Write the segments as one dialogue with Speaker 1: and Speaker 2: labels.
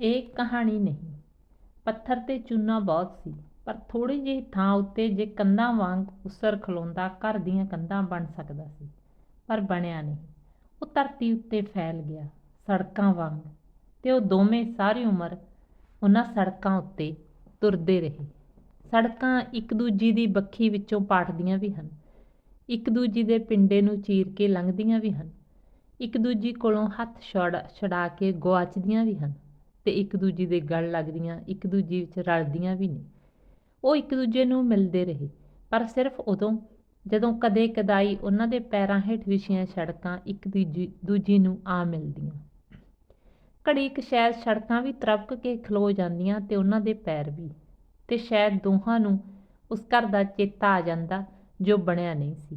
Speaker 1: ਇਹ ਕਹਾਣੀ ਨਹੀਂ। ਪੱਥਰ ਤੇ ਚੂਨਾ ਬਹੁਤ ਸੀ, ਪਰ ਥੋੜੀ ਜਿਹੀ ਥਾਂ ਉੱਤੇ ਜੇ ਕੰਧਾਂ ਵਾਂਗ ਉਸਰ ਖਲੋਂਦਾ ਘਰ ਦੀਆਂ ਕੰਧਾਂ ਬਣ ਸਕਦਾ ਸੀ, ਪਰ ਬਣਿਆ ਨਹੀਂ। ਉਹ ਧਰਤੀ ਉੱਤੇ ਫੈਲ ਗਿਆ, ਸੜਕਾਂ ਵਾਂਗ, ਤੇ ਉਹ ਦੋਵੇਂ ਸਾਰੀ ਉਮਰ ਉਹਨਾਂ ਸੜਕਾਂ ਉੱਤੇ ਤੁਰਦੇ ਰਹੇ। ਸੜਕਾਂ ਇੱਕ ਦੂਜੀ ਦੀ ਬੱਖੀ ਵਿੱਚੋਂ ਪਾਟਦੀਆਂ ਵੀ ਹਨ, ਇੱਕ ਦੂਜੀ ਦੇ ਪਿੰਡੇ ਨੂੰ ਚੀਰ ਕੇ ਲੰਘਦੀਆਂ ਵੀ ਹਨ, ਇੱਕ ਦੂਜੀ ਕੋਲੋਂ ਹੱਥ ਛੜ ਛਡਾ ਕੇ ਗੁਆਚਦੀਆਂ ਵੀ ਹਨ। ਤੇ ਇੱਕ ਦੂਜੀ ਦੇ ਗਲ ਲੱਗਦੀਆਂ, ਇੱਕ ਦੂਜੀ ਵਿੱਚ ਰਲਦੀਆਂ ਵੀ ਨੇ ਉਹ ਇੱਕ ਦੂਜੇ ਨੂੰ ਮਿਲਦੇ ਰਹੇ, ਪਰ ਸਿਰਫ ਉਦੋਂ, ਜਦੋਂ ਕਦੇ ਕਦਾਈ ਉਹਨਾਂ ਦੇ ਪੈਰਾਂ ਹੇਠ ਵਿਛੀਆਂ ਸੜਕਾਂ ਇੱਕ ਦੂਜੀ ਦੂਜੀ ਨੂੰ ਆ ਮਿਲਦੀਆਂ। ਘੜੀ ਇੱਕ ਸ਼ਾਇਦ ਸੜਕਾਂ ਵੀ ਤਰਪਕ ਕੇ ਖਲੋ ਜਾਂਦੀਆਂ ਤੇ ਉਹਨਾਂ ਦੇ ਪੈਰ ਵੀ, ਤੇ ਸ਼ਾਇਦ ਦੋਹਾਂ ਨੂੰ ਉਸ ਘਰ ਦਾ ਚੇਤਾ ਆ ਜਾਂਦਾ ਜੋ ਬਣਿਆ ਨਹੀਂ ਸੀ।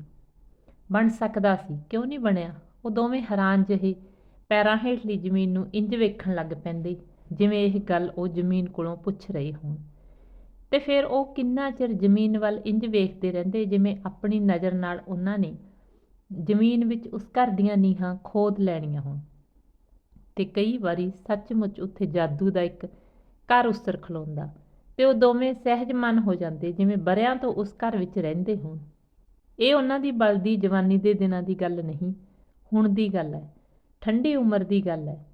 Speaker 1: ਬਣ ਸਕਦਾ ਸੀ, ਕਿਉਂ ਨਹੀਂ ਬਣਿਆ? ਉਹ ਦੋਵੇਂ ਹੈਰਾਨ ਜਿਹੇ ਪੈਰਾਂ ਹੇਠਲੀ ਜ਼ਮੀਨ ਨੂੰ ਇੰਜ ਵੇਖਣ ਲੱਗ ਪੈਂਦੇ। ਜਿਵੇਂ ਇਹ ਗੱਲ ਉਹ ਜ਼ਮੀਨ ਕੋਲੋਂ ਪੁੱਛ ਰਹੇ ਹੋਣ। ਤੇ ਫਿਰ ਉਹ ਕਿੰਨਾ ਚਿਰ ਜ਼ਮੀਨ ਵੱਲ ਇੰਜ ਵੇਖਦੇ ਰਹਿੰਦੇ ਜਿਵੇਂ ਆਪਣੀ ਨਜ਼ਰ ਨਾਲ ਉਹਨਾਂ ਨੇ ਜ਼ਮੀਨ ਵਿੱਚ ਉਸ ਘਰ ਦੀਆਂ ਨੀਹਾਂ ਖੋਦ ਲੈਣੀਆਂ ਹੋਣ। ਤੇ ਕਈ ਵਾਰੀ ਸੱਚਮੁੱਚ ਉੱਥੇ ਜਾਦੂ ਦਾ ਇੱਕ ਘਰ ਉਸਰ ਖਲੋਂਦਾ। ਤੇ ਉਹ ਦੋਵੇਂ ਸਹਿਜ ਮਨ ਹੋ ਜਾਂਦੇ ਜਿਵੇਂ ਬਰਿਆਂ ਤੋਂ ਉਸ ਘਰ ਵਿੱਚ ਰਹਿੰਦੇ ਹੋਣ। ਇਹ ਉਹਨਾਂ ਦੀ ਬਲਦੀ ਜਵਾਨੀ ਦੇ ਦਿਨਾਂ ਦੀ ਗੱਲ ਨਹੀਂ, ਹੁਣ ਦੀ ਗੱਲ ਹੈ, ਠੰਡੀ ਉਮਰ ਦੀ ਗੱਲ ਹੈ।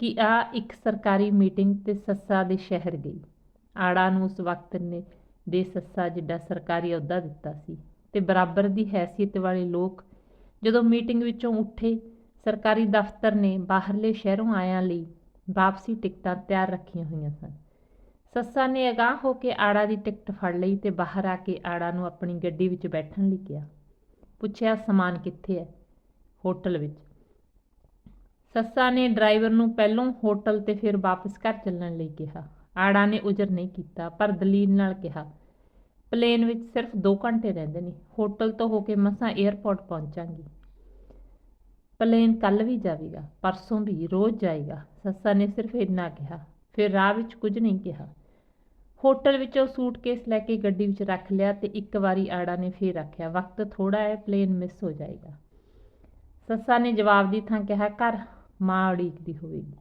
Speaker 1: ਕਿ ਆ ਇੱਕ ਸਰਕਾਰੀ ਮੀਟਿੰਗ ਤੇ ਸੱਸਾ ਦੇ ਸ਼ਹਿਰ ਗਈ। ਆੜਾ ਨੂੰ ਉਸ ਵਕਤ ਨੇ ਦੇ ਸੱਸਾ ਜਿੱਡਾ ਸਰਕਾਰੀ ਅਹੁਦਾ ਦਿੱਤਾ ਸੀ ਤੇ ਬਰਾਬਰ ਦੀ ਹੈਸੀਅਤ ਵਾਲੇ ਲੋਕ ਜਦੋਂ ਮੀਟਿੰਗ ਵਿੱਚੋਂ ਉੱਠੇ, ਸਰਕਾਰੀ ਦਫ਼ਤਰ ਨੇ ਬਾਹਰਲੇ ਸ਼ਹਿਰੋਂ ਆਇਆਂ ਲਈ ਵਾਪਸੀ ਟਿਕਟਾਂ ਤਿਆਰ ਰੱਖੀਆਂ ਹੋਈਆਂ ਸਨ। ਸੱਸਾ ਨੇ ਅਗਾਹ ਹੋ ਕੇ ਆੜਾ ਦੀ ਟਿਕਟ ਫੜ ਲਈ ਤੇ ਬਾਹਰ ਆ ਕੇ ਆੜਾ ਨੂੰ ਆਪਣੀ ਗੱਡੀ ਵਿੱਚ ਬੈਠਣ ਲਈ ਕਿਹਾ। ਪੁੱਛਿਆ, ਸਮਾਨ ਕਿੱਥੇ ਹੈ? ਹੋਟਲ ਵਿੱਚ। ਸੱਸਾ ਨੇ ਡਰਾਈਵਰ ਨੂੰ ਪਹਿਲੋਂ ਹੋਟਲ ਤੇ ਫਿਰ ਵਾਪਸ ਘਰ ਚੱਲਣ ਲਈ ਕਿਹਾ। ਆੜਾ ਨੇ ਉਜਰ ਨਹੀਂ ਕੀਤਾ, ਪਰ ਦਲੀਲ ਨਾਲ ਕਿਹਾ, ਪਲੇਨ ਵਿੱਚ ਸਿਰਫ 2 ਘੰਟੇ ਰਹਿੰਦੇ ਨੇ, ਹੋਟਲ ਤੋਂ ਹੋ ਕੇ ਮਸਾਂ 에ਅਰਪੋਰਟ ਪਹੁੰਚਾਂਗੀ। ਪਲੇਨ ਕੱਲ ਵੀ ਜਾਵੇਗਾ, ਪਰਸੋਂ ਵੀ, ਰੋਜ਼ ਜਾਏਗਾ, ਸੱਸਾ ਨੇ ਸਿਰਫ ਇੰਨਾ ਕਿਹਾ। ਫਿਰ ਰਾਹ ਵਿੱਚ ਕੁਝ ਨਹੀਂ ਕਿਹਾ। ਹੋਟਲ ਵਿੱਚੋਂ ਸੂਟਕੇਸ ਲੈ ਕੇ ਗੱਡੀ ਵਿੱਚ ਰੱਖ ਲਿਆ ਤੇ ਇੱਕ ਵਾਰੀ ਆੜਾ ਨੇ ਫੇਰ ਰੱਖਿਆ ਵਕਤ ਥੋੜਾ ਹੈ, ਪਲੇਨ ਮਿਸ ਹੋ ਜਾਏਗਾ। ਸੱਸਾ ਨੇ ਜਵਾਬ ਦੀ ਥਾਂ ਕਿਹਾ, ਘਰ ਮਾਂ ਉਡੀਕਦੀ ਹੋਵੇਗੀ।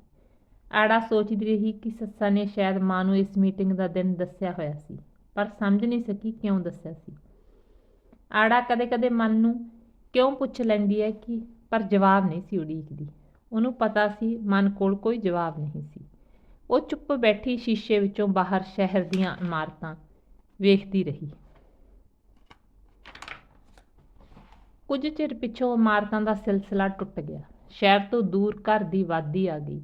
Speaker 1: ਆੜਾ ਸੋਚਦੀ ਰਹੀ ਕਿ ਸੱਸਾ ਨੇ ਸ਼ਾਇਦ ਮਾਂ ਨੂੰ ਇਸ ਮੀਟਿੰਗ ਦਾ ਦਿਨ ਦੱਸਿਆ ਹੋਇਆ ਸੀ, ਪਰ ਸਮਝ ਨਹੀਂ ਸਕੀ ਕਿਉਂ ਦੱਸਿਆ ਸੀ। ਆੜਾ ਕਦੇ-ਕਦੇ ਮਨ ਨੂੰ ਕਿਉਂ ਪੁੱਛ ਲੈਂਦੀ ਹੈ ਕਿ ਪਰ ਜਵਾਬ ਨਹੀਂ ਸੀ ਉਡੀਕਦੀ। ਉਹਨੂੰ ਪਤਾ ਸੀ ਮਨ ਕੋਲ ਕੋਈ ਜਵਾਬ ਨਹੀਂ ਸੀ। ਉਹ ਚੁੱਪ ਬੈਠੀ ਸ਼ੀਸ਼ੇ ਵਿੱਚੋਂ ਬਾਹਰ ਸ਼ਹਿਰ ਦੀਆਂ ਇਮਾਰਤਾਂ ਵੇਖਦੀ ਰਹੀ। ਕੁਝ ਚਿਰ ਪਿੱਛੋਂ ਇਮਾਰਤਾਂ ਦਾ ਸਿਲਸਿਲਾ ਟੁੱਟ ਗਿਆ। ਸ਼ਹਿਰ ਤੋਂ ਦੂਰ ਘਰ ਦੀ ਵਾਦੀ ਆ ਗਈ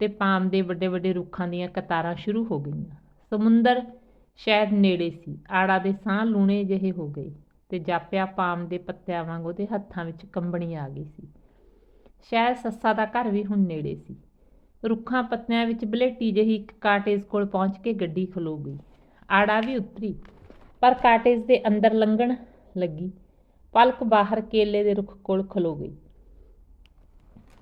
Speaker 1: ਤੇ ਪਾਮ ਦੇ ਵੱਡੇ ਵੱਡੇ ਰੁੱਖਾਂ ਦੀਆਂ ਕਤਾਰਾਂ ਸ਼ੁਰੂ ਹੋ ਗਈਆਂ। ਸਮੁੰਦਰ ਸ਼ਾਇਦ ਨੇੜੇ ਸੀ, ਆੜਾ ਦੇ ਸਾਹ ਲੂਣੇ ਜਿਹੇ ਹੋ ਗਏ ਤੇ ਜਾਪਿਆ ਪਾਮ ਦੇ ਪੱਤਿਆਂ ਵਾਂਗ ਉਹਦੇ ਹੱਥਾਂ ਵਿੱਚ ਕੰਬਣੀ ਆ ਗਈ ਸੀ। ਸ਼ਾਇਦ ਸੱਸਾ ਦਾ ਘਰ ਵੀ ਹੁਣ ਨੇੜੇ ਸੀ। ਰੁੱਖਾਂ ਪੱਤਿਆਂ ਵਿੱਚ ਬਲੇਟੀ ਜਿਹੀ ਇੱਕ ਕਾਟੇਜ ਕੋਲ ਪਹੁੰਚ ਕੇ ਗੱਡੀ ਖਲੋ ਗਈ। ਆੜਾ ਵੀ ਉਤਰੀ, ਪਰ ਕਾਟੇਜ ਦੇ ਅੰਦਰ ਲੰਘਣ ਲੱਗੀ। ਪਲਕ ਬਾਹਰ ਕੇਲੇ ਦੇ ਰੁੱਖ ਕੋਲ ਖਲੋ ਗਈ।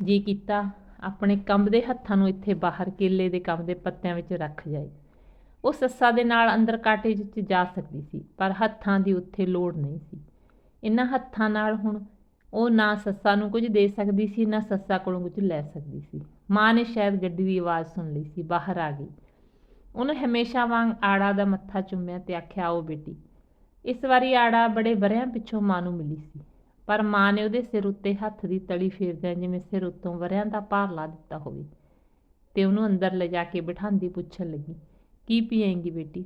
Speaker 1: ਜੀ ਕੀਤਾ, ਆਪਣੇ ਕੰਬਦੇ ਹੱਥਾਂ ਨੂੰ ਇੱਥੇ ਬਾਹਰ ਕੇਲੇ ਦੇ ਕੰਬਦੇ ਪੱਤਿਆਂ ਵਿੱਚ ਰੱਖ ਜਾਏ ਉਹ ਸੱਸਾ ਦੇ ਨਾਲ ਅੰਦਰ ਕਾਟੇਜ ਵਿੱਚ ਜਾ ਸਕਦੀ ਸੀ, ਪਰ ਹੱਥਾਂ ਦੀ ਉੱਥੇ ਲੋੜ ਨਹੀਂ ਸੀ। ਇਨ੍ਹਾਂ ਹੱਥਾਂ ਨਾਲ ਹੁਣ ਉਹ ਨਾ ਸੱਸਾ ਨੂੰ ਕੁਝ ਦੇ ਸਕਦੀ ਸੀ, ਨਾ ਸੱਸਾ ਕੋਲੋਂ ਕੁਝ ਲੈ ਸਕਦੀ ਸੀ। ਮਾਂ ਨੇ ਸ਼ਾਇਦ ਗੱਡੀ ਦੀ ਆਵਾਜ਼ ਸੁਣ ਲਈ ਸੀ, ਬਾਹਰ ਆ ਗਈ। ਉਹਨੇ ਹਮੇਸ਼ਾ ਵਾਂਗ ਆੜਾ ਦਾ ਮੱਥਾ ਚੁੰਮਿਆ ਤੇ ਆਖਿਆ, ਆਓ ਬੇਟੀ। ਇਸ ਵਾਰੀ ਆੜਾ ਬੜੇ ਬਰਿਆਂ ਪਿੱਛੋਂ ਮਾਂ ਨੂੰ ਮਿਲੀ ਸੀ। ਪਰ ਮਾਂ ਨੇ ਉਹਦੇ ਸਿਰ ਉੱਤੇ ਹੱਥ ਦੀ ਤਲੀ ਫੇਰਦਿਆਂ ਜਿਵੇਂ ਸਿਰ ਉੱਤੋਂ ਵਰਿਆਂ ਦਾ ਭਾਰ ਲਾ ਦਿੱਤਾ ਹੋਵੇ। ਤੇ ਉਹਨੂੰ ਅੰਦਰ ਲਿਜਾ ਕੇ ਬਿਠਾਉਂਦੀ ਪੁੱਛਣ ਲੱਗੀ, ਕੀ ਪੀਏਂਗੀ ਬੇਟੀ?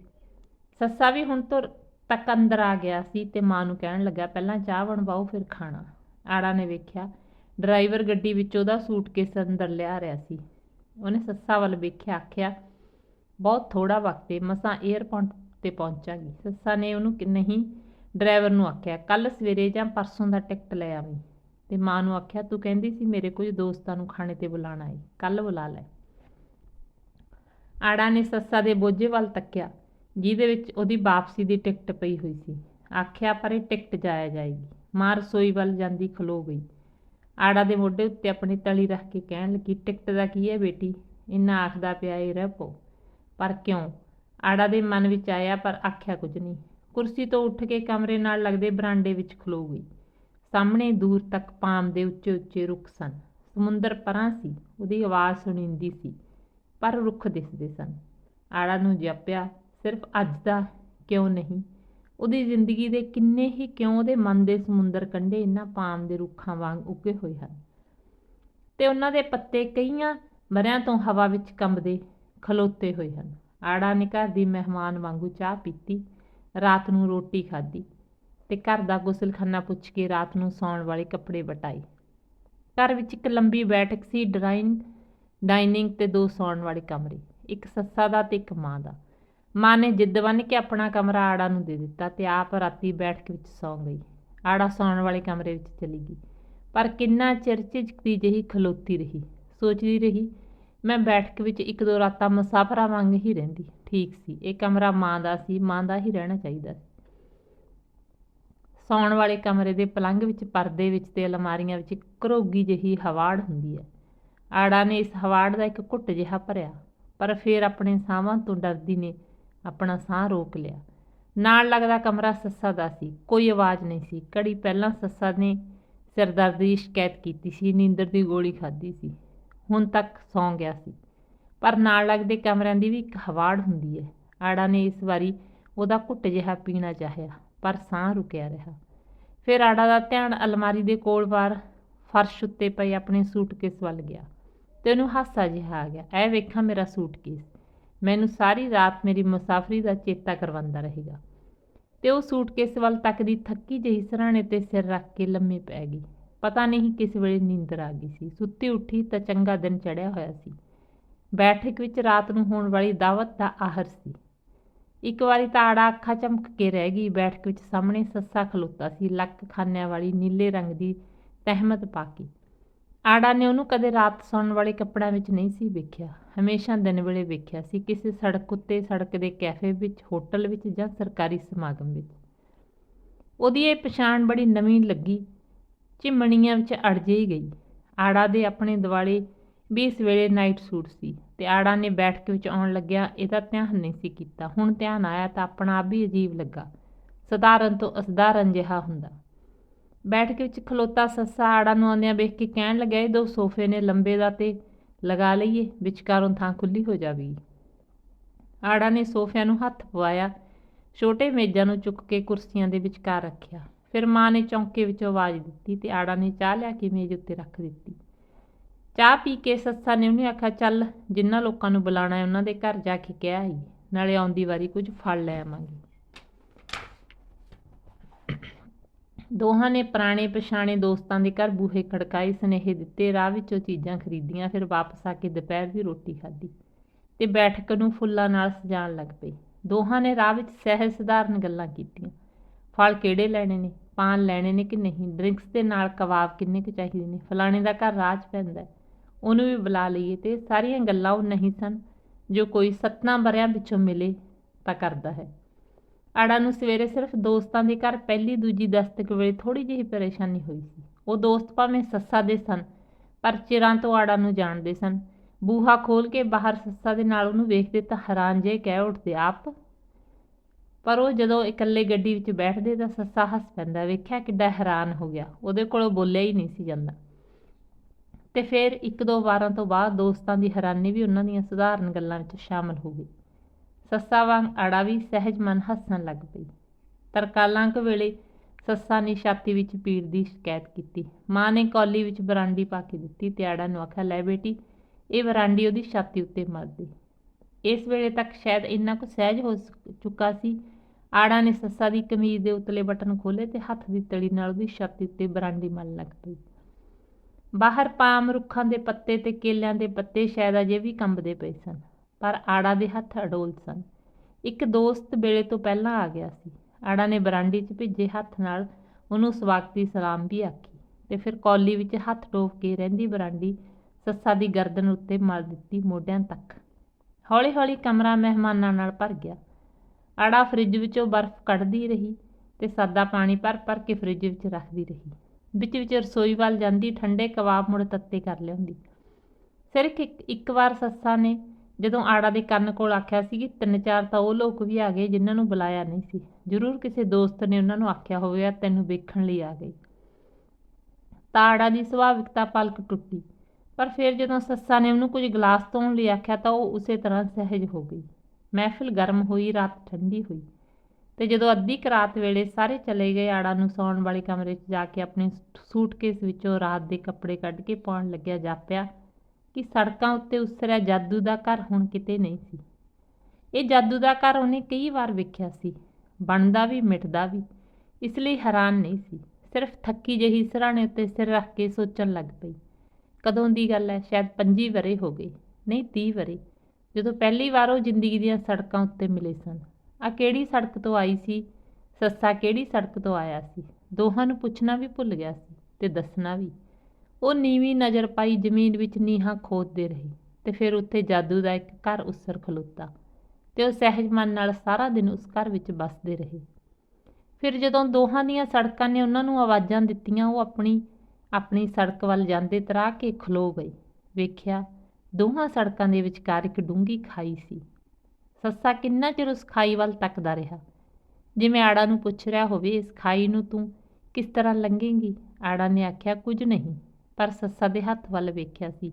Speaker 1: ਸੱਸਾ ਵੀ ਹੁਣ ਤੋਂ ਤੱਕ ਅੰਦਰ ਆ ਗਿਆ ਸੀ ਤੇ ਮਾਂ ਨੂੰ ਕਹਿਣ ਲੱਗਾ, ਪਹਿਲਾਂ ਚਾਹ ਬਣਵਾਓ, ਫਿਰ ਖਾਣਾ। ਆੜਾ ਨੇ ਵੇਖਿਆ, ਡਰਾਈਵਰ ਗੱਡੀ ਵਿੱਚ ਉਹਦਾ ਸੂਟਕੇਸ ਅੰਦਰ ਲਿਆ ਰਿਹਾ ਸੀ। ਉਹਨੇ ਸੱਸਾ ਵੱਲ ਵੇਖਿਆ, ਆਖਿਆ, ਬਹੁਤ ਥੋੜਾ ਵਕਤ ਹੈ ਮਸਾਂ 에ਅਰਪੋਰਟ ਤੇ ਪਹੁੰਚਾਂਗੀ। ਸੱਸਾ ਨੇ ਉਹਨੂੰ ਨਹੀਂ ਡਰਾਈਵਰ ਨੂੰ ਆਖਿਆ ਕੱਲ ਸਵੇਰੇ ਜਾਂ ਪਰਸੋਂ ਦਾ ਟਿਕਟ ਲੈ ਆਵੀਂ। ਤੇ ਮਾਂ ਨੂੰ ਆਖਿਆ, ਤੂੰ ਕਹਿੰਦੀ ਸੀ ਮੇਰੇ ਕੁਝ ਦੋਸਤਾਂ ਨੂੰ ਖਾਣੇ ਤੇ ਬੁਲਾਣਾ ਹੈ ਕੱਲ ਬੁਲਾ ਲੈ। ਆੜਾ ਨੇ ਸੱਸਾ ਦੇ ਬੋਝੇ ਵੱਲ ਤੱਕਿਆ, ਜਿਹਦੇ ਵਿੱਚ ਉਹਦੀ ਵਾਪਸੀ ਦੀ ਟਿਕਟ ਪਈ ਹੋਈ ਸੀ। ਆਖਿਆ, ਪਰ ਇਹ ਟਿਕਟ ਜਾਇਆ ਜਾਏਗੀ। ਮਾਂ ਰਸੋਈ ਵੱਲ ਜਾਂਦੀ ਖਲੋ ਗਈ। ਆੜਾ ਦੇ ਮੋਢੇ ਉੱਤੇ ਆਪਣੀ ਤਲੀ ਰੱਖ ਕੇ ਕਹਿਣ ਲੱਗੀ, ਟਿਕਟ ਦਾ ਕੀ ਹੈ ਬੇਟੀ? ਇੰਨਾ ਆਖਦਾ ਪਿਆ ਏ, ਰਹਿ ਪੋ। ਪਰ ਕਿਉਂ? ਆੜਾ ਦੇ ਮਨ ਵਿੱਚ ਆਇਆ, ਪਰ ਆਖਿਆ ਕੁਝ ਨਹੀਂ। ਕੁਰਸੀ ਤੋਂ ਉੱਠ ਕੇ ਕਮਰੇ ਨਾਲ ਲੱਗਦੇ ਬਰਾਂਡੇ ਵਿੱਚ ਖਲੋ ਗਈ। ਸਾਹਮਣੇ ਦੂਰ ਤੱਕ ਪਾਮ ਦੇ ਉੱਚੇ ਉੱਚੇ ਰੁੱਖ ਸਨ। ਸਮੁੰਦਰ ਪਰਾਂ ਸੀ, ਉਹਦੀ ਆਵਾਜ਼ ਸੁਣੀਂਦੀ ਸੀ, ਪਰ ਰੁੱਖ ਦਿਸਦੇ ਸਨ। ਆੜਾ ਨੂੰ ਜਾਪਿਆ, ਸਿਰਫ ਅੱਜ ਦਾ ਕਿਉਂ ਨਹੀਂ? ਉਹਦੀ ਜ਼ਿੰਦਗੀ ਦੇ ਕਿੰਨੇ ਹੀ ਕਿਉਂ ਦੇ ਮਨ ਦੇ ਸਮੁੰਦਰ ਕੰਢੇ ਇਹਨਾਂ ਪਾਮ ਦੇ ਰੁੱਖਾਂ ਵਾਂਗ ਉੱਗੇ ਹੋਏ ਹਨ। ਤੇ ਉਹਨਾਂ ਦੇ ਪੱਤੇ ਕਈਆਂ ਮਰਿਆਂ ਤੋਂ ਹਵਾ ਵਿੱਚ ਕੰਬਦੇ ਖਲੋਤੇ ਹੋਏ ਹਨ। ਆੜਾ ਨੇ ਘਰ ਦੀ ਮਹਿਮਾਨ ਵਾਂਗੂ ਚਾਹ ਪੀਤੀ। ਰਾਤ ਨੂੰ ਰੋਟੀ ਖਾਧੀ ਤੇ ਘਰ ਦਾ ਗੁਸਲਖਾਨਾ ਪੁੱਛ ਕੇ ਰਾਤ ਨੂੰ ਸੌਣ ਵਾਲੇ ਕੱਪੜੇ ਵਟਾਏ। ਘਰ ਵਿੱਚ ਇੱਕ ਲੰਬੀ ਬੈਠਕ ਸੀ, ਡਰਾਇੰਗ ਡਾਈਨਿੰਗ ਤੇ ਦੋ ਸੌਣ ਵਾਲੇ ਕਮਰੇ, ਇੱਕ ਸੱਸਾ ਦਾ ਤੇ ਇੱਕ ਮਾਂ ਦਾ। ਮਾਂ ਨੇ ਜਿੱਦ ਬੰਨ ਕੇ ਆਪਣਾ ਕਮਰਾ ਆੜਾ ਨੂੰ ਦੇ ਦਿੱਤਾ ਤੇ ਆਪ ਰਾਤੀ ਬੈਠਕ ਵਿੱਚ ਸੌਂ ਗਈ। ਆੜਾ ਸੌਣ ਵਾਲੇ ਕਮਰੇ ਵਿੱਚ ਚਲੀ ਗਈ। ਪਰ ਕਿੰਨਾ ਚਿਰ ਝਿਜਕਦੀ ਜਿਹੀ ਖਲੋਤੀ ਰਹੀ, ਸੋਚਦੀ ਰਹੀ ਮੈਂ ਬੈਠਕ ਵਿੱਚ ਇੱਕ ਦੋ ਰਾਤਾਂ ਮੁਸਾਫਰਾਂ ਵਾਂਗ ਹੀ ਰਹਿੰਦੀ। ਠੀਕ ਸੀ, ਇਹ ਕਮਰਾ ਮਾਂ ਦਾ ਸੀ, ਮਾਂ ਦਾ ਹੀ ਰਹਿਣਾ ਚਾਹੀਦਾ ਸੀ। ਸੌਣ ਵਾਲੇ ਕਮਰੇ ਦੇ ਪਲੰਘ ਵਿੱਚ ਪਰਦੇ ਵਿੱਚ ਤੇ ਅਲਮਾਰੀਆਂ ਵਿੱਚ ਘਰੋਗੀ ਜਿਹੀ ਹਵਾੜ ਹੁੰਦੀ ਹੈ। ਆੜਾ ਨੇ ਇਸ ਹਵਾੜ ਦਾ ਇੱਕ ਘੁੱਟ ਜਿਹਾ ਭਰਿਆ, ਪਰ ਫਿਰ ਆਪਣੇ ਸਾਹਾਂ ਤੋਂ ਡਰਦੀ ਨੇ ਆਪਣਾ ਸਾਹ ਰੋਕ ਲਿਆ। ਨਾਲ ਲੱਗਦਾ ਕਮਰਾ ਸੱਸਾ ਦਾ ਸੀ, ਕੋਈ ਆਵਾਜ਼ ਨਹੀਂ ਸੀ। ਘੜੀ ਪਹਿਲਾਂ ਸੱਸਾ ਨੇ ਸਿਰਦਰਦ ਦੀ ਸ਼ਿਕਾਇਤ ਕੀਤੀ ਸੀ, ਨੀਂਦਰ ਦੀ ਗੋਲੀ ਖਾਧੀ ਸੀ। ਹੁਣ ਤੱਕ ਸੌਂ ਗਿਆ ਸੀ। ਪਰ ਨਾਲ ਲੱਗਦੇ ਕਮਰਿਆਂ ਦੀ ਵੀ ਇੱਕ ਹਵਾੜ ਹੁੰਦੀ ਹੈ। ਆੜਾ ਨੇ ਇਸ ਵਾਰੀ ਉਹਦਾ ਘੁੱਟ ਜਿਹਾ ਪੀਣਾ ਚਾਹਿਆ, ਪਰ ਸਾਹ ਰੁਕਿਆ ਰਿਹਾ। ਫਿਰ ਆੜਾ ਦਾ ਧਿਆਨ ਅਲਮਾਰੀ ਦੇ ਕੋਲ ਵਾਰ ਫਰਸ਼ ਉੱਤੇ ਪਏ ਆਪਣੇ ਸੂਟਕੇਸ ਵੱਲ ਗਿਆ ਤੇ ਉਹਨੂੰ ਹਾਸਾ ਜਿਹਾ ਆ ਗਿਆ। ਐ ਵੇਖਾਂ ਮੇਰਾ ਸੂਟਕੇਸ। ਮੈਨੂੰ ਸਾਰੀ ਰਾਤ ਮੇਰੀ ਮੁਸਾਫਰੀ ਦਾ ਚੇਤਾ ਕਰਵਾਉਂਦਾ ਰਹੇਗਾ। ਤੇ ਉਹ ਸੂਟਕੇਸ ਵੱਲ ਤੱਕਦੀ ਥੱਕੀ ਜਿਹੀ ਸਰਾਣੇ ਤੇ ਸਿਰ ਰੱਖ ਕੇ ਲੰਮੇ ਪੈ ਗਈ। ਪਤਾ ਨਹੀਂ ਕਿਸ ਵੇਲੇ ਨੀਂਦਰ ਆ ਗਈ ਸੀ। ਸੁੱਤੀ ਉੱਠੀ ਤਾਂ ਚੰਗਾ ਦਿਨ ਚੜਿਆ ਹੋਇਆ ਸੀ। ਬੈਠਕ ਵਿੱਚ ਰਾਤ ਨੂੰ ਹੋਣ ਵਾਲੀ ਦਾਵਤ ਦਾ ਆਹਰ ਸੀ। ਇੱਕ ਵਾਰੀ ਤਾਂ ਆੜਾ ਅੱਖਾਂ ਚਮਕ ਕੇ ਰਹਿ ਗਈ। ਬੈਠਕ ਵਿੱਚ ਸਾਹਮਣੇ ਸੱਸਾ ਖਲੋਤਾ ਸੀ, ਲੱਕ ਖਾਨਿਆਂ ਵਾਲੀ ਨੀਲੇ ਰੰਗ ਦੀ ਤਹਿਮਤ ਪਾ ਕੇ। ਆੜਾ ਨੇ ਉਹਨੂੰ ਕਦੇ ਰਾਤ ਸੌਣ ਵਾਲੇ ਕੱਪੜਿਆਂ ਵਿੱਚ ਨਹੀਂ ਸੀ ਵੇਖਿਆ। ਹਮੇਸ਼ਾ ਦਿਨ ਵੇਲੇ ਵੇਖਿਆ ਸੀ, ਕਿਸੇ ਸੜਕ ਉੱਤੇ, ਸੜਕ ਦੇ ਕੈਫੇ ਵਿੱਚ, ਹੋਟਲ ਵਿੱਚ ਜਾਂ ਸਰਕਾਰੀ ਸਮਾਗਮ ਵਿੱਚ। ਉਹਦੀ ਇਹ ਪਛਾਣ ਬੜੀ ਨਵੀਂ ਲੱਗੀ। ਚਿਮਣੀਆਂ ਵਿੱਚ ਅੜ ਜਿਹੀ ਗਈ। ਆੜਾ ਦੇ ਆਪਣੇ ਦਿਵਾਲੇ ਵੀ ਇਸ ਵੇਲੇ ਨਾਈਟ ਸੂਟ ਸੀ ਤੇ ਆੜਾ ਨੇ ਬੈਠਕ ਵਿੱਚ ਆਉਣ ਲੱਗਿਆ, ਇਹਦਾ ਧਿਆਨ ਨਹੀਂ ਸੀ ਕੀਤਾ। ਹੁਣ ਧਿਆਨ ਆਇਆ ਤਾਂ ਆਪਣਾ ਆਪ ਵੀ ਅਜੀਬ ਲੱਗਾ। ਸਧਾਰਨ ਤੋਂ ਅਸਧਾਰਨ ਜਿਹਾ ਹੁੰਦਾ। ਬੈਠਕ ਵਿੱਚ ਖਲੋਤਾ ਸੱਸਾ ਆੜਾ ਨੂੰ ਆਉਂਦਿਆਂ ਵੇਖ ਕੇ ਕਹਿਣ ਲੱਗਿਆ, ਇਹ ਦੋ ਸੋਫੇ ਨੇ, ਲੰਬੇ ਦਾ ਤੇ ਲਗਾ ਲਈਏ, ਵਿਚਕਾਰੋਂ ਥਾਂ ਖੁੱਲੀ ਹੋ ਜਾਵੇਗੀ। ਆੜਾ ਨੇ ਸੋਫਿਆਂ ਨੂੰ ਹੱਥ ਪਵਾਇਆ, ਛੋਟੇ ਮੇਜ਼ਾਂ ਨੂੰ ਚੁੱਕ ਕੇ ਕੁਰਸੀਆਂ ਦੇ ਵਿਚਕਾਰ ਰੱਖਿਆ। ਫਿਰ ਮਾਂ ਨੇ ਚੌਂਕੇ ਵਿੱਚੋਂ ਆਵਾਜ਼ ਦਿੱਤੀ ਤੇ ਆੜਾ ਨੇ ਚਾਹ ਲਿਆ ਕੇ ਮੇਜ਼ ਉੱਤੇ ਰੱਖ ਦਿੱਤੀ। ਚਾਹ ਪੀ ਕੇ ਸੱਸਾ ਨੇ ਉਹਨੇ ਆਖਿਆ, ਚੱਲ, ਜਿੰਨਾ ਲੋਕਾਂ ਨੂੰ ਬੁਲਾਣਾ ਹੈ, ਉਹਨਾਂ ਦੇ ਘਰ ਜਾ ਕੇ ਕਹਿ ਆਈ ਨਾਲੇ ਆਉਂਦੀ ਵਾਰੀ ਕੁਝ ਫਲ ਲੈ ਆਵਾਂਗੇ। ਦੋਹਾਂ ਨੇ ਪੁਰਾਣੇ ਪਛਾਣੇ ਦੋਸਤਾਂ ਦੇ ਘਰ ਬੂਹੇ ਖੜਕਾਏ, ਸੁਨੇਹੇ ਦਿੱਤੇ, ਰਾਹ ਵਿੱਚੋਂ ਚੀਜ਼ਾਂ ਖਰੀਦੀਆਂ, ਫਿਰ ਵਾਪਸ ਆ ਕੇ ਦੁਪਹਿਰ ਦੀ ਰੋਟੀ ਖਾਧੀ ਤੇ ਬੈਠਕ ਨੂੰ ਫੁੱਲਾਂ ਨਾਲ ਸਜਾਉਣ ਲੱਗ ਪਏ। ਦੋਹਾਂ ਨੇ ਰਾਹ ਵਿੱਚ ਸਹਿਜ ਸਧਾਰਨ ਗੱਲਾਂ ਕੀਤੀਆਂ। ਫਲ ਕਿਹੜੇ ਲੈਣੇ ਨੇ? ਪਾਨ ਲੈਣੇ ਨੇ ਕਿ ਨਹੀਂ? ਡਰਿੰਕਸ ਦੇ ਨਾਲ ਕਬਾਬ ਕਿੰਨੇ ਕੁ ਚਾਹੀਦੇ ਨੇ? ਫਲਾਣੇ ਦਾ ਘਰ ਰਾਜ ਪੈਂਦਾ ਉਹਨੂੰ ਵੀ ਬੁਲਾ ਲਈਏ ਤੇ ਸਾਰੀਆਂ ਗੱਲਾਂ ਉਹ ਨਹੀਂ ਸਨ। ਜੋ ਕੋਈ ਸੱਤਾਂ ਬਰਿਆਂ ਵਿੱਚੋਂ ਮਿਲੇ ਤਾਂ ਕਰਦਾ ਹੈ। ਆੜਾ ਨੂੰ ਸਵੇਰੇ ਸਿਰਫ ਦੋਸਤਾਂ ਦੇ ਘਰ ਪਹਿਲੀ ਦੂਜੀ ਦਸਤਕ ਵੇਲੇ ਥੋੜੀ ਜਿਹੀ ਪਰੇਸ਼ਾਨੀ ਹੋਈ ਸੀ। ਉਹ ਦੋਸਤ ਭਾਵੇਂ ਸੱਸਾ ਦੇ ਸਨ, ਪਰ ਚਿਰਾਂ ਤੋਂ ਆੜਾ ਨੂੰ ਜਾਣਦੇ ਸਨ। ਬੂਹਾ ਖੋਲ ਕੇ ਬਾਹਰ ਸੱਸਾ ਦੇ ਨਾਲ ਉਹਨੂੰ ਵੇਖਦੇ ਤਾਂ ਹੈਰਾਨ ਜੇ ਕਹਿ ਉੱਠਦੇ, ਆਪ ਪਰ ਉਹ ਜਦੋਂ ਇਕੱਲੇ ਗੱਡੀ ਵਿੱਚ ਬੈਠਦੇ ਤਾਂ ਸੱਸਾ ਹੱਸ ਪੈਂਦਾ, ਵੇਖਿਆ ਕਿੱਡਾ ਹੈਰਾਨ ਹੋ ਗਿਆ। ਉਹਦੇ ਕੋਲੋਂ ਬੋਲਿਆ ਹੀ ਨਹੀਂ ਸੀ ਜਾਂਦਾ। ਤੇ ਫਿਰ ਇੱਕ ਦੋ ਵਾਰਾਂ ਤੋਂ ਬਾਅਦ ਦੋਸਤਾਂ ਦੀ ਹੈਰਾਨੀ ਵੀ ਉਹਨਾਂ ਦੀਆਂ ਸਧਾਰਨ ਗੱਲਾਂ ਵਿੱਚ ਸ਼ਾਮਲ ਹੋ ਗਈ। ਸੱਸਾ ਵਾਂਗ ਅੜਾ ਵੀ ਸਹਿਜ ਮਨ ਹੱਸਣ ਲੱਗ ਪਈ। ਤਰਕਾਲਾਂ ਕੁ ਵੇਲੇ ਸੱਸਾ ਨੇ ਛਾਤੀ ਵਿੱਚ ਪੀੜ ਦੀ ਸ਼ਿਕਾਇਤ ਕੀਤੀ। ਮਾਂ ਨੇ ਕੌਲੀ ਵਿੱਚ ਬਰਾਂਡੀ ਪਾ ਕੇ ਦਿੱਤੀ ਤੇ ਆੜਾ ਨੂੰ ਆਖਿਆ, ਲੈ ਬੇਟੀ, ਇਹ ਬਰਾਂਡੀ ਉਹਦੀ ਛਾਤੀ ਉੱਤੇ ਮਰਦੀ ਇਸ ਵੇਲੇ ਤੱਕ ਸ਼ਾਇਦ ਇੰਨਾ ਕੁ ਸਹਿਜ ਹੋ ਚੁੱਕਾ ਸੀ ਆੜਾ ਨੇ ਸੱਸਾ ਦੀ ਕਮੀਜ਼ ਦੇ ਉਤਲੇ ਬਟਨ ਖੋਲੇ ਤੇ ਹੱਥ ਦੀ ਤਲੀ ਨਾਲ ਉਹਦੀ ਛਾਤੀ ਉੱਤੇ ਬਰਾਂਡੀ ਮਲਣ ਲੱਗ ਪਈ। ਬਾਹਰ ਪਾਮ ਰੁੱਖਾਂ ਦੇ ਪੱਤੇ ਤੇ ਕੇਲਿਆਂ ਦੇ ਪੱਤੇ ਸ਼ਾਇਦ ਅਜੇ ਵੀ ਕੰਬਦੇ ਪਏ ਸਨ, ਪਰ ਆੜਾ ਦੇ ਹੱਥ ਅਡੋਲ ਸਨ। ਇੱਕ ਦੋਸਤ ਵੇਲੇ ਤੋਂ ਪਹਿਲਾਂ ਆ ਗਿਆ ਸੀ। ਆੜਾ ਨੇ ਬਰਾਂਡੀ 'ਚ ਭਿੱਜੇ ਹੱਥ ਨਾਲ ਉਹਨੂੰ ਸਵਾਗਤੀ ਸਲਾਮ ਵੀ ਆਖੀ ਤੇ ਫਿਰ ਕੌਲੀ ਵਿੱਚ ਹੱਥ ਡੋਬ ਕੇ ਰਹਿੰਦੀ ਬਰਾਂਡੀ ਸੱਸਾ ਦੀ ਗਰਦਨ ਉੱਤੇ ਮਲ ਦਿੱਤੀ ਮੋਢਿਆਂ ਤੱਕ। ਹੌਲੀ-ਹੌਲੀ ਕਮਰਾ ਮਹਿਮਾਨਾਂ ਨਾਲ ਭਰ ਗਿਆ। ਆੜਾ ਫਰਿੱਜ ਵਿੱਚੋਂ ਬਰਫ਼ ਕੱਢਦੀ ਰਹੀ ਤੇ ਸਾਦਾ ਪਾਣੀ ਭਰ-ਭਰ ਕੇ ਫਰਿੱਜ ਵਿੱਚ ਰੱਖਦੀ ਰਹੀ। ਵਿੱਚ ਵਿੱਚ ਰਸੋਈ ਵੱਲ ਜਾਂਦੀ ਠੰਡੇ ਕਬਾਬ ਮੁੜ ਤੱਤੇ ਕਰ ਲਿਆਉਂਦੀ। ਸਿਰਫ ਇੱਕ ਇੱਕ ਵਾਰ ਸੱਸਾ ਨੇ ਜਦੋਂ ਆੜਾ ਦੇ ਕੰਨ ਕੋਲ ਆਖਿਆ ਸੀ ਕਿ ਤਿੰਨ ਚਾਰ ਤਾਂ ਉਹ ਲੋਕ ਵੀ ਆ ਗਏ ਜਿਨ੍ਹਾਂ ਨੂੰ ਬੁਲਾਇਆ ਨਹੀਂ ਸੀ। ਜ਼ਰੂਰ ਕਿਸੇ ਦੋਸਤ ਨੇ ਉਹਨਾਂ ਨੂੰ ਆਖਿਆ ਹੋਵੇਗਾ ਤੈਨੂੰ ਵੇਖਣ ਲਈ ਆ ਗਈ ਤਾਂ ਆੜਾ ਦੀ ਸੁਭਾਵਿਕਤਾ ਪਲਕ ਟੁੱਟੀ। ਪਰ ਫਿਰ ਜਦੋਂ ਸੱਸਾ ਨੇ ਉਹਨੂੰ ਕੁਝ ਗਲਾਸ ਧੋਣ ਲਈ ਆਖਿਆ ਤਾਂ ਉਹ ਉਸੇ ਤਰ੍ਹਾਂ ਸਹਿਜ ਹੋ ਗਈ। ਮਹਿਫਿਲ ਗਰਮ ਹੋਈ, ਰਾਤ ਠੰਡੀ ਹੋਈ। ਤੇ ਜਦੋਂ ਅੱਧੀ ਕੁ ਰਾਤ ਵੇਲੇ ਸਾਰੇ ਚਲੇ ਗਏ ਆੜਾ ਨੂੰ ਸੌਣ ਵਾਲੇ ਕਮਰੇ 'ਚ ਜਾ ਕੇ ਆਪਣੇ ਸੂਟਕੇਸ ਵਿੱਚੋਂ ਰਾਤ ਦੇ ਕੱਪੜੇ ਕੱਢ ਕੇ ਪਾਉਣ ਲੱਗਿਆ ਜਾਪਿਆ ਕਿ ਸੜਕਾਂ ਉੱਤੇ ਉਸਰਿਆ ਜਾਦੂ ਦਾ ਘਰ ਹੁਣ ਕਿਤੇ ਨਹੀਂ ਸੀ। ਇਹ ਜਾਦੂ ਦਾ ਘਰ ਉਹਨੇ ਕਈ ਵਾਰ ਵੇਖਿਆ ਸੀ। ਬਣਦਾ ਵੀ, ਮਿਟਦਾ ਵੀ, ਇਸ ਲਈ ਹੈਰਾਨ ਨਹੀਂ ਸੀ। ਸਿਰਫ ਥੱਕੀ ਜਿਹੀ ਸਰਾਣੇ ਉੱਤੇ ਸਿਰ ਰੱਖ ਕੇ ਸੋਚਣ ਲੱਗ ਪਈ। ਕਦੋਂ ਦੀ ਗੱਲ ਹੈ? ਸ਼ਾਇਦ 25 ਵਰੇ ਹੋ ਗਏ, ਨਹੀਂ 30 ਵਰੇ ਜਦੋਂ ਪਹਿਲੀ ਵਾਰ ਉਹ ਜ਼ਿੰਦਗੀ ਦੀਆਂ ਸੜਕਾਂ ਉੱਤੇ ਮਿਲੇ ਸਨ। ਆ ਕਿਹੜੀ ਸੜਕ ਤੋਂ ਆਈ ਸੀ? ਸੱਸਾ ਕਿਹੜੀ ਸੜਕ ਤੋਂ ਆਇਆ ਸੀ? ਦੋਹਾਂ ਨੂੰ ਪੁੱਛਣਾ ਵੀ ਭੁੱਲ ਗਿਆ ਸੀ ਤੇ ਦੱਸਣਾ ਵੀ। ਉਹ ਨੀਵੀਂ ਨਜ਼ਰ ਪਾਈ ਜ਼ਮੀਨ ਵਿੱਚ ਨੀਹਾਂ ਖੋਦਦੇ ਰਹੇ ਤੇ ਫਿਰ ਉੱਥੇ ਜਾਦੂ ਦਾ ਇੱਕ ਘਰ ਉਸਰ ਖਲੋਤਾ ਤੇ ਉਹ ਸਹਿਜ ਮਨ ਨਾਲ ਸਾਰਾ ਦਿਨ ਉਸ ਘਰ ਵਿੱਚ ਬਸਦੇ ਰਹੇ। ਫਿਰ ਜਦੋਂ ਦੋਹਾਂ ਦੀਆਂ ਸੜਕਾਂ ਨੇ ਉਹਨਾਂ ਨੂੰ ਆਵਾਜ਼ਾਂ ਦਿੱਤੀਆਂ, ਉਹ ਆਪਣੀ ਆਪਣੀ ਸੜਕ ਵੱਲ ਜਾਂਦੇ ਤਰਾ ਕੇ ਖਲੋ ਗਏ। ਵੇਖਿਆ ਦੋਹਾਂ ਸੜਕਾਂ ਦੇ ਵਿਚਕਾਰ ਇੱਕ ਡੂੰਗੀ ਖਾਈ ਸੀ। ਸੱਸਾ ਕਿੰਨਾ ਚਿਰ ਉਸ ਖਾਈ ਵੱਲ ਤੱਕਦਾ ਰਿਹਾ? ਜਿਵੇਂ ਆੜਾ ਨੂੰ ਪੁੱਛ ਰਿਹਾ ਹੋਵੇ, ਇਸ ਖਾਈ ਨੂੰ ਤੂੰ ਕਿਸ ਤਰ੍ਹਾਂ ਲੰਘੇਂਗੀ? ਆੜਾ ਨੇ ਆਖਿਆ, ਕੁਝ ਨਹੀਂ, ਪਰ ਸੱਸਾ ਦੇ ਹੱਥ ਵੱਲ ਵੇਖਿਆ ਸੀ।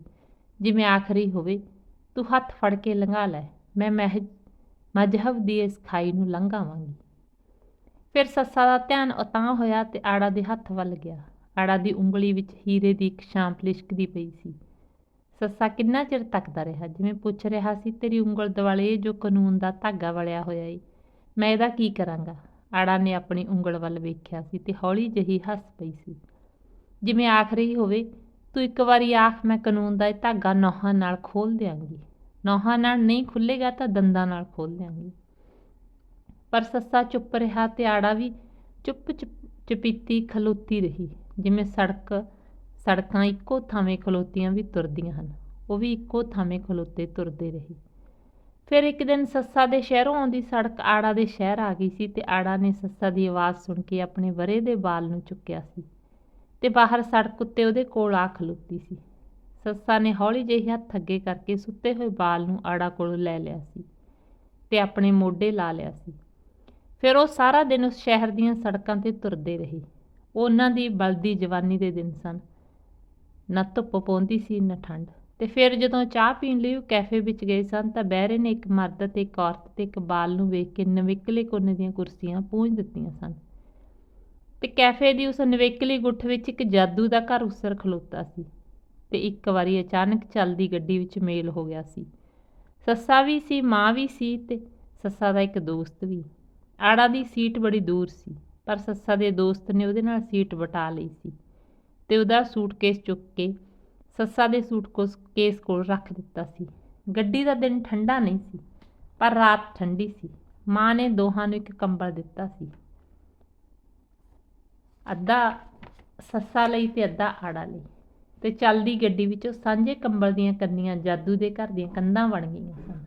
Speaker 1: ਜਿਵੇਂ ਆਖਰੀ ਹੋਵੇ, ਤੂੰ ਹੱਥ ਫੜ ਕੇ ਲੰਘਾ ਲੈ, ਮੈਂ ਮਹਿਜ ਮਜਹਬ ਦੀ ਇਸ ਖਾਈ ਨੂੰ ਲੰਘਾਵਾਂਗੀ। ਫਿਰ ਸੱਸਾ ਦਾ ਧਿਆਨ ਉਤਾਂ ਹੋਇਆ ਤੇ ਆੜਾ ਦੇ ਹੱਥ ਵੱਲ ਗਿਆ। ਆੜਾ ਦੀ ਉਂਗਲੀ ਵਿੱਚ ਹੀਰੇ ਦੀ ਇੱਕ ਸ਼ਾਂਪ ਲਿਸ਼ਕਦੀ ਪਈ ਸੀ। ਸੱਸਾ ਕਿੰਨਾ ਚਿਰ ਤੱਕਦਾ ਰਿਹਾ? ਜਿਵੇਂ ਪੁੱਛ ਰਿਹਾ ਸੀ, ਤੇਰੀ ਉਂਗਲ ਦੁਆਲੇ ਜੋ ਕਾਨੂੰਨ ਦਾ ਧਾਗਾ ਵਲਿਆ ਹੋਇਆ ਏ। ਮੈਂ ਇਹਦਾ ਕੀ ਕਰਾਂਗਾ? ਆੜਾ ਨੇ ਆਪਣੀ ਉਂਗਲ ਵੱਲ ਵੇਖਿਆ ਸੀ ਤੇ ਹੌਲੀ ਜਿਹੀ ਹੱਸ ਪਈ ਸੀ। ਜਿਵੇਂ ਆਖ ਰਹੀ ਹੋਵੇ, ਤੂੰ ਇੱਕ ਵਾਰੀ ਆਖ, ਮੈਂ ਕਾਨੂੰਨ ਦਾ ਇਹ ਧਾਗਾ ਨੋਹਾਂ ਨਾਲ ਖੋਲ ਦਿਆਂਗੀ। ਨੋਹਾਂ ਨਾਲ ਨਹੀਂ ਖੁੱਲੇਗਾ ਤਾਂ ਦੰਦਾਂ ਨਾਲ ਖੋਲ ਦਿਆਂਗੀ। ਪਰ ਸੱਸਾ ਚੁੱਪ ਰਿਹਾ ਤੇ ਆੜਾ ਵੀ ਚੁੱਪ ਚਪੀਤੀ ਖਲੋਤੀ ਰਹੀ। ਜਿਵੇਂ ਸੜਕ ਸੜਕਾਂ ਇੱਕੋ ਥਾਵੇਂ ਖਲੋਤੀਆਂ ਵੀ ਤੁਰਦੀਆਂ ਹਨ, ਉਹ ਵੀ ਇੱਕੋ ਥਾਵੇਂ ਖਲੋਤੇ ਤੁਰਦੇ ਰਹੇ। ਫਿਰ ਇੱਕ ਦਿਨ ਸੱਸਾ ਦੇ ਸ਼ਹਿਰੋਂ ਆਉਂਦੀ ਸੜਕ ਆੜਾ ਦੇ ਸ਼ਹਿਰ ਆ ਗਈ ਸੀ ਤੇ ਆੜਾ ਨੇ ਸੱਸਾ ਦੀ ਆਵਾਜ਼ ਸੁਣ ਕੇ ਆਪਣੇ ਵਰੇ ਦੇ ਬਾਲ ਨੂੰ ਚੁੱਕਿਆ ਸੀ ਤੇ ਬਾਹਰ ਸੜਕ ਉੱਤੇ ਉਹਦੇ ਕੋਲ ਆ ਖਲੋਤੀ ਸੀ। ਸੱਸਾ ਨੇ ਹੌਲੀ ਜਿਹੀ ਹੱਥ ਅੱਗੇ ਕਰਕੇ ਸੁੱਤੇ ਹੋਏ ਬਾਲ ਨੂੰ ਆੜਾ ਕੋਲੋਂ ਲੈ ਲਿਆ ਸੀ ਤੇ ਆਪਣੇ ਮੋਢੇ ਲਾ ਲਿਆ ਸੀ। ਫਿਰ ਉਹ ਸਾਰਾ ਦਿਨ ਉਸ ਸ਼ਹਿਰ ਦੀਆਂ ਸੜਕਾਂ ਤੇ ਤੁਰਦੇ ਰਹੇ। ਉਹਨਾਂ ਦੀ ਬਲਦੀ ਜਵਾਨੀ ਦੇ ਦਿਨ ਸਨ। ਨਾ ਧੁੱਪ ਪੌਂਦੀ ਸੀ, ਨਾ ਠੰਡ। ਤੇ ਫਿਰ ਜਦੋਂ ਚਾਹ ਪੀਣ ਲਈ ਉਹ ਕੈਫੇ ਵਿੱਚ ਗਏ ਸਨ, ਤਾਂ ਬਹਿਰੇ ਨੇ ਇੱਕ ਮਰਦ ਤੇ ਇੱਕ ਔਰਤ ਤੇ ਇੱਕ ਬਾਲ ਨੂੰ ਵੇਖ ਕੇ ਨਵੇਕਲੇ ਕੋਨੇ ਦੀਆਂ ਕੁਰਸੀਆਂ ਪੂੰਝ ਦਿੱਤੀਆਂ ਸਨ। ਤੇ ਕੈਫੇ ਦੀ ਉਸ ਨਵੇਕਲੀ ਗੁੱਠ ਵਿੱਚ ਇੱਕ ਜਾਦੂ ਦਾ ਘਰ ਉਸਰ ਖਲੋਤਾ ਸੀ ਤੇ ਇੱਕ ਵਾਰੀ ਅਚਾਨਕ ਚੱਲਦੀ ਗੱਡੀ ਵਿੱਚ ਮੇਲ ਹੋ ਗਿਆ ਸੀ। ਸੱਸਾ ਵੀ ਸੀ, ਮਾਂ ਵੀ ਸੀ ਤੇ ਸੱਸਾ ਦਾ ਇੱਕ ਦੋਸਤ ਵੀ। ਆੜਾ ਦੀ ਸੀਟ ਬੜੀ ਦੂਰ ਸੀ, ਪਰ ਸੱਸਾ ਦੇ ਦੋਸਤ ਨੇ ਉਹਦੇ ਨਾਲ ਸੀਟ ਵਟਾ ਲਈ ਸੀ। ਤੇ ਉਹਦਾ ਸੂਟਕੇਸ ਚੁੱਕ ਕੇ, ਸੱਸਾ ਦੇ ਸੂਟਕੇਸ ਕੇਸ ਕੋਲ ਰੱਖ ਦਿੱਤਾ ਸੀ। ਗੱਡੀ ਦਾ ਦਿਨ ਠੰਡਾ ਨਹੀਂ ਸੀ, ਪਰ ਰਾਤ ਠੰਡੀ ਸੀ। ਮਾਂ ਨੇ ਦੋਹਾਂ ਨੂੰ ਇੱਕ ਕੰਬਲ ਦਿੱਤਾ ਸੀ। ਅੱਧਾ ਸੱਸਾ ਲਈ ਤੇ ਅੱਧਾ ਆੜਾ ਲਈ। ਤੇ ਚੱਲਦੀ ਗੱਡੀ ਵਿੱਚੋਂ ਸਾਂਝੇ ਕੰਬਲ ਦੀਆਂ ਕੰਨੀਆਂ ਜਾਦੂ ਦੇ ਘਰ ਦੀਆਂ ਕੰਧਾਂ ਬਣ ਗਈਆਂ ਸਨ।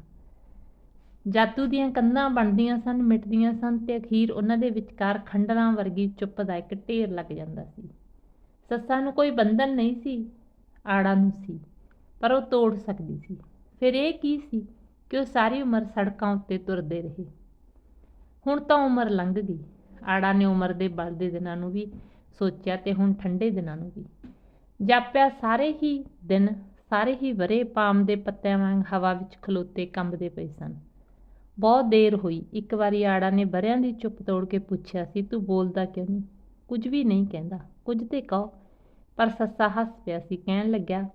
Speaker 1: ਜਾਦੂ ਦੀਆਂ ਕੰਧਾਂ ਬਣਦੀਆਂ ਸਨ, ਮਿਟਦੀਆਂ ਸਨ ਤੇ ਅਖੀਰ ਉਹਨਾਂ ਦੇ ਵਿਚਕਾਰ ਖੰਡਰਾਂ ਵਰਗੀ ਚੁੱਪ ਦਾ ਇੱਕ ਢੇਰ ਲੱਗ ਜਾਂਦਾ ਸੀ। ਸੱਸਾਂ ਨੂੰ ਕੋਈ ਬੰਧਨ ਨਹੀਂ ਸੀ, ਆੜਾ ਨੂੰ ਸੀ, ਪਰ ਉਹ ਤੋੜ ਸਕਦੀ ਸੀ। ਫਿਰ ਇਹ ਕੀ ਸੀ ਕਿ ਉਹ ਸਾਰੀ ਉਮਰ ਸੜਕਾਂ ਉੱਤੇ ਤੁਰਦੇ ਰਹੇ। ਹੁਣ ਤਾਂ ਉਮਰ ਲੰਘ ਗਈ। ਆੜਾ ਨੇ ਉਮਰ ਦੇ ਬਲਦੇ ਦਿਨਾਂ ਨੂੰ ਵੀ ਸੋਚਿਆ ਤੇ ਹੁਣ ਠੰਡੇ ਦਿਨਾਂ ਨੂੰ ਵੀ। ਜਾਪਿਆ ਸਾਰੇ ਹੀ ਦਿਨ, ਸਾਰੇ ਹੀ ਵਰੇ ਪਾਮ ਦੇ ਪੱਤਿਆਂ ਵਾਂਗ ਹਵਾ ਵਿੱਚ ਖਲੋਤੇ ਕੰਬਦੇ ਪਏ ਸਨ। ਬਹੁਤ ਦੇਰ ਹੋਈ। ਇੱਕ ਵਾਰੀ ਆੜਾ ਨੇ ਬਰਿਆਂ ਦੀ ਚੁੱਪ ਤੋੜ ਕੇ ਪੁੱਛਿਆ, ਸੀ ਤੂੰ ਬੋਲਦਾ ਕਿਉਂ ਨਹੀਂ? ਕੁਝ ਵੀ ਨਹੀਂ ਕਹਿੰਦਾ। ਕੁਝ ਤੇ ਕਹੋ। ਪਰ ਸੱਸਾ ਹੱਸ ਪਿਆ ਸੀ, ਕਹਿਣ ਲੱਗਿਆ,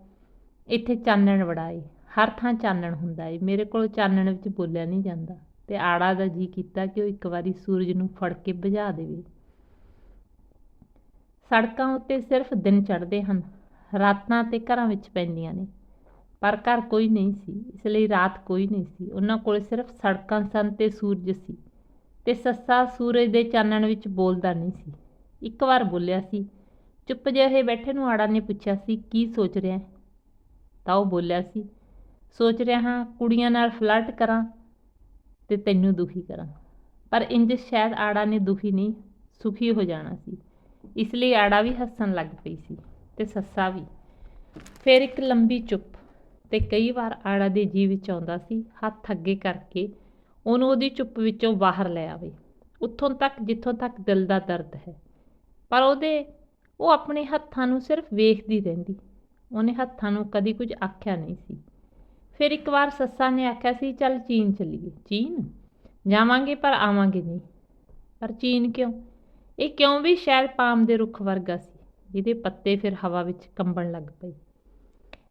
Speaker 1: ਇੱਥੇ ਚਾਨਣ ਬੜਾ ਏ ਹਰ ਥਾਂ ਚਾਨਣ ਹੁੰਦਾ ਏ, ਮੇਰੇ ਕੋਲ ਚਾਨਣ ਵਿੱਚ ਬੋਲਿਆ ਨਹੀਂ ਜਾਂਦਾ। ਤੇ ਆੜਾ ਦਾ ਜੀ ਕੀਤਾ ਕਿ ਉਹ ਇੱਕ ਵਾਰੀ ਸੂਰਜ ਨੂੰ ਫੜ ਕੇ ਬੁਝਾ ਦੇਵੇ। ਸੜਕਾਂ ਉੱਤੇ ਸਿਰਫ ਦਿਨ ਚੜ੍ਹਦੇ ਹਨ, ਰਾਤਾਂ ਤੇ ਘਰਾਂ ਵਿੱਚ ਪੈਂਦੀਆਂ ਨੇ। ਪਰ ਘਰ ਕੋਈ ਨਹੀਂ ਸੀ, ਇਸ ਲਈ ਰਾਤ ਕੋਈ ਨਹੀਂ ਸੀ। ਉਹਨਾਂ ਕੋਲ ਸਿਰਫ ਸੜਕਾਂ ਸਨ ਤੇ ਸੂਰਜ ਸੀ। ਤੇ ਸੱਸਾ ਸੂਰਜ ਦੇ ਚਾਨਣ ਵਿੱਚ ਬੋਲਦਾ ਨਹੀਂ ਸੀ। ਇੱਕ ਵਾਰ ਬੋਲਿਆ ਸੀ ਚੁੱਪ ਜਿਹੇ ਬੈਠੇ ਨੂੰ ਆੜਾ ਨੇ ਪੁੱਛਿਆ ਸੀ, ਕੀ ਸੋਚ ਰਿਹਾ ਤਾਂ ਉਹ ਬੋਲਿਆ ਸੀ, ਸੋਚ ਰਿਹਾ ਹਾਂ ਕੁੜੀਆਂ ਨਾਲ ਫਲਰਟ ਕਰਾਂ ਤੇ ਤੈਨੂੰ ਦੁਖੀ ਕਰਾਂ। ਪਰ ਇੰਜ ਸ਼ਾਇਦ ਆੜਾ ਨੇ ਦੁਖੀ ਨਹੀਂ, ਸੁਖੀ ਹੋ ਜਾਣਾ ਸੀ। ਇਸ ਲਈ ਆੜਾ ਵੀ ਹੱਸਣ ਲੱਗ ਪਈ ਸੀ ਤੇ ਸੱਸਾ ਵੀ। ਫਿਰ ਇੱਕ ਲੰਬੀ ਚੁੱਪ ਤੇ ਕਈ ਵਾਰ ਆੜਾ ਦੇ ਜੀਵ ਵਿੱਚ ਆਉਂਦਾ ਸੀ, ਹੱਥ ਅੱਗੇ ਕਰਕੇ ਉਹਨੂੰ ਉਹਦੀ ਚੁੱਪ ਵਿੱਚੋਂ ਬਾਹਰ ਲੈ ਆਵੇ। ਉੱਥੋਂ ਤੱਕ, ਜਿੱਥੋਂ ਤੱਕ ਦਿਲ ਦਾ ਦਰਦ ਹੈ। ਪਰ ਉਹਦੇ ਉਹ ਆਪਣੇ ਹੱਥਾਂ ਨੂੰ ਸਿਰਫ ਵੇਖਦੀ ਰਹਿੰਦੀ। ਉਹਨੇ ਹੱਥਾਂ ਨੂੰ ਕਦੀ ਕੁਝ ਆਖਿਆ ਨਹੀਂ ਸੀ। ਫਿਰ ਇੱਕ ਵਾਰ ਸੱਸਾ ਨੇ ਆਖਿਆ ਸੀ, ਚੱਲ ਚੀਨ ਚੱਲੀਏ। ਚੀਨ? ਜਾਵਾਂਗੇ, ਪਰ ਆਵਾਂਗੇ ਨਹੀਂ। ਪਰ ਚੀਨ ਕਿਉਂ? ਇਹ ਕਿਉਂ ਵੀ ਸ਼ਹਿਰ ਪਾਮ ਦੇ ਰੁੱਖ ਵਰਗਾ ਸੀ, ਜਿਹਦੇ ਪੱਤੇ ਫਿਰ ਹਵਾ ਵਿੱਚ ਕੰਬਣ ਲੱਗ ਪਏ।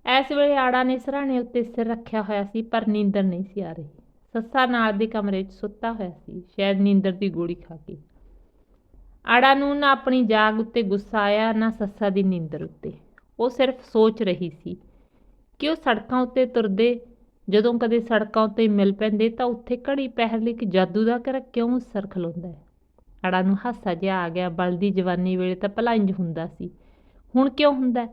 Speaker 1: ਐਸ ਵੇਲੇ ਆੜਾ ਨੇ ਸਰਾਣੇ ਉੱਤੇ ਸਿਰ ਰੱਖਿਆ ਹੋਇਆ ਸੀ, ਪਰ ਨੀਂਦਰ ਨਹੀਂ ਸੀ ਆ ਰਹੀ। ਸੱਸਾ ਨਾਲ ਦੇ ਕਮਰੇ 'ਚ ਸੁੱਤਾ ਹੋਇਆ ਸੀ, ਸ਼ਾਇਦ ਨੀਂਦਰ ਦੀ ਗੋਲੀ ਖਾ ਕੇ। ਆੜਾ ਨੂੰ ਨਾ ਆਪਣੀ ਜਾਗ ਉੱਤੇ ਗੁੱਸਾ ਆਇਆ, ਨਾ ਸੱਸਾ ਦੀ ਨੀਂਦਰ ਉੱਤੇ। ਉਹ ਸਿਰਫ ਸੋਚ ਰਹੀ ਸੀ ਕਿ ਉਹ ਸੜਕਾਂ ਉੱਤੇ ਤੁਰਦੇ, ਜਦੋਂ ਕਦੇ ਸੜਕਾਂ ਉੱਤੇ ਮਿਲ ਪੈਂਦੇ ਤਾਂ ਉੱਥੇ ਘੜੀ ਪਹਿਰ ਲਈ ਇੱਕ ਜਾਦੂ ਦਾ ਕਰ ਕਿਉਂ ਸਰ ਖਲੋਂਦਾ ਹੈ? ਅੜਾ ਨੂੰ ਹਾਸਾ ਜਿਹਾ ਆ ਗਿਆ। ਬਲਦੀ ਜਵਾਨੀ ਵੇਲੇ ਤਾਂ ਭਲਾ ਇੰਜ ਹੁੰਦਾ ਸੀ। ਹੁਣ ਕਿਉਂ ਹੁੰਦਾ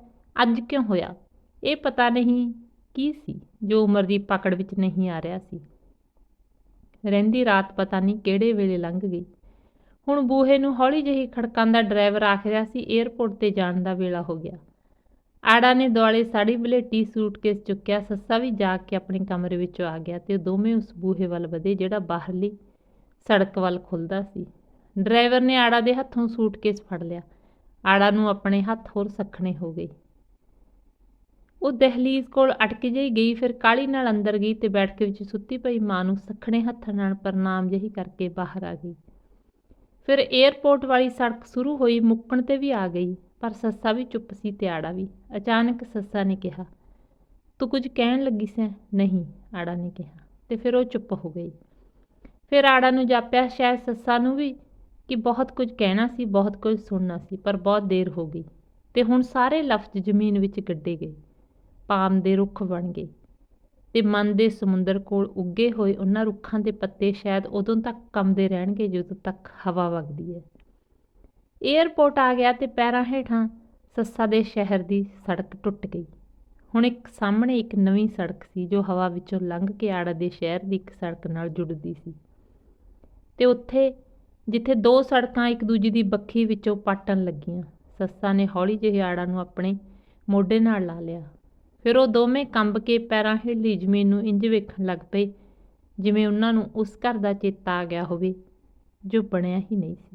Speaker 1: ਅੱਜ ਕਿਉਂ ਹੋਇਆ? ਇਹ ਪਤਾ ਨਹੀਂ ਕੀ ਸੀ, ਜੋ ਉਮਰ ਦੀ ਪਕੜ ਵਿੱਚ ਨਹੀਂ ਆ ਰਿਹਾ ਸੀ। ਰਹਿੰਦੀ ਰਾਤ ਪਤਾ ਨਹੀਂ ਕਿਹੜੇ ਵੇਲੇ ਲੰਘ ਗਈ। ਹੁਣ ਬੂਹੇ ਨੂੰ ਹੌਲੀ ਜਿਹੀ ਖੜਕਾਉਂਦਾ ਡਰਾਈਵਰ ਆਖ ਰਿਹਾ ਸੀ 에ਅਰਪੋਰਟ ਤੇ ਜਾਣ ਦਾ ਵੇਲਾ ਹੋ ਗਿਆ। ਆੜਾ ਨੇ ਦੁਆਲੇ ਸਾੜੀ ਬਲੇਟੀ, ਸੂਟਕੇਸ ਚੁੱਕਿਆ, ਸੱਸਾ ਵੀ ਜਾ ਕੇ ਆਪਣੇ ਕਮਰੇ ਵਿੱਚੋਂ ਆ ਗਿਆ ਤੇ ਉਹ ਦੋਵੇਂ ਉਸ ਬੂਹੇ ਵੱਲ ਵਧੇ, ਜਿਹੜਾ ਬਾਹਰਲੀ ਸੜਕ ਵੱਲ ਖੁੱਲਦਾ ਸੀ। ਡਰਾਈਵਰ ਨੇ ਆੜਾ ਦੇ ਹੱਥੋਂ ਸੂਟਕੇਸ ਫੜ ਲਿਆ। ਆੜਾ ਨੂੰ ਆਪਣੇ ਹੱਥ ਹੋਰ ਸਖਣੇ ਹੋ ਗਏ। ਉਹ ਦਹਲੀਜ਼ ਕੋਲ ਅਟਕ ਜਿਹੀ ਗਈ, ਫਿਰ ਕਾਲੀ ਨਾਲ ਅੰਦਰ ਗਈ ਤੇ ਬੈਠ ਕੇ ਵਿੱਚ ਸੁੱਤੀ ਪਈ ਮਾਂ ਨੂੰ ਸਖਣੇ ਹੱਥਾਂ ਨਾਲ ਪ੍ਰਣਾਮ ਜਿਹੀ ਕਰਕੇ ਬਾਹਰ ਆ ਗਈ। ਫਿਰ 에ਅਰਪੋਰਟ ਵਾਲੀ ਸੜਕ ਸ਼ੁਰੂ ਹੋਈ, ਮੁੱਕਣ ਤੇ ਵੀ ਆ ਗਈ, ਪਰ ਸੱਸਾ ਵੀ ਚੁੱਪ ਸੀ ਤੇ ਆੜਾ ਵੀ। ਅਚਾਨਕ ਸੱਸਾ ਨੇ ਕਿਹਾ, ਤੂੰ ਕੁਝ ਕਹਿਣ ਲੱਗੀ ਸੈਂ? ਨਹੀਂ, ਆੜਾ ਨੇ ਕਿਹਾ, ਤੇ ਫਿਰ ਉਹ ਚੁੱਪ ਹੋ ਗਈ। ਫਿਰ ਆੜਾ ਨੂੰ ਜਾਪਿਆ, ਸ਼ਾਇਦ ਸੱਸਾ ਨੂੰ ਵੀ ਕਿ ਬਹੁਤ ਕੁਝ ਕਹਿਣਾ ਸੀ, ਬਹੁਤ ਕੁਝ ਸੁਣਨਾ ਸੀ, ਪਰ ਬਹੁਤ ਦੇਰ ਹੋ ਗਈ, ਤੇ ਹੁਣ ਸਾਰੇ ਲਫ਼ਜ਼ ਜ਼ਮੀਨ ਵਿੱਚ ਗੱਡੇ ਗਏ ਪਾਮ ਦੇ ਰੁੱਖ ਬਣ ਗਏ। ਤੇ ਮਨ ਦੇ ਸਮੁੰਦਰ ਕੋਲ ਉੱਗੇ ਹੋਏ ਉਹਨਾਂ ਰੁੱਖਾਂ ਦੇ ਪੱਤੇ ਸ਼ਾਇਦ ਉਦੋਂ ਤੱਕ ਕੰਬਦੇ ਰਹਿਣਗੇ ਜਦੋਂ ਤੱਕ ਹਵਾ ਵਗਦੀ ਹੈ। 에ਅਰਪੋਰਟ ਆ ਗਿਆ ਤੇ ਪੈਰਾਂ ਹੇਠਾਂ ਸੱਸਾ ਦੇ ਸ਼ਹਿਰ ਦੀ ਸੜਕ ਟੁੱਟ ਗਈ। ਹੁਣ ਇੱਕ ਸਾਹਮਣੇ ਇੱਕ ਨਵੀਂ ਸੜਕ ਸੀ ਜੋ ਹਵਾ ਵਿੱਚੋਂ ਲੰਘ ਕੇ ਆੜਾ ਦੇ ਸ਼ਹਿਰ ਦੀ ਇੱਕ ਸੜਕ ਨਾਲ ਜੁੜਦੀ ਸੀ। ਤੇ ਉੱਥੇ ਜਿੱਥੇ ਦੋ ਸੜਕਾਂ ਇੱਕ ਦੂਜੀ ਦੀ ਬੱਖੀ ਵਿੱਚੋਂ ਪਾਟਣ ਲੱਗੀਆਂ, ਸੱਸਾ ਨੇ ਹੌਲੀ ਜਿਹੇ ਆੜਾ ਨੂੰ ਆਪਣੇ ਮੋਢੇ ਨਾਲ ਲਾ ਲਿਆ। ਫਿਰ ਉਹ ਦੋਵੇਂ ਕੰਬ ਕੇ ਪੈਰਾਂ ਹੇਠਲੀ ਜ਼ਮੀਨ ਨੂੰ ਇੰਜ ਵੇਖਣ ਲੱਗ ਪਏ, ਜਿਵੇਂ ਉਹਨਾਂ ਨੂੰ ਉਸ ਘਰ ਦਾ ਚੇਤਾ ਆ ਗਿਆ ਹੋਵੇ, ਜੋ ਬਣਿਆ ਹੀ ਨਹੀਂ ਸੀ।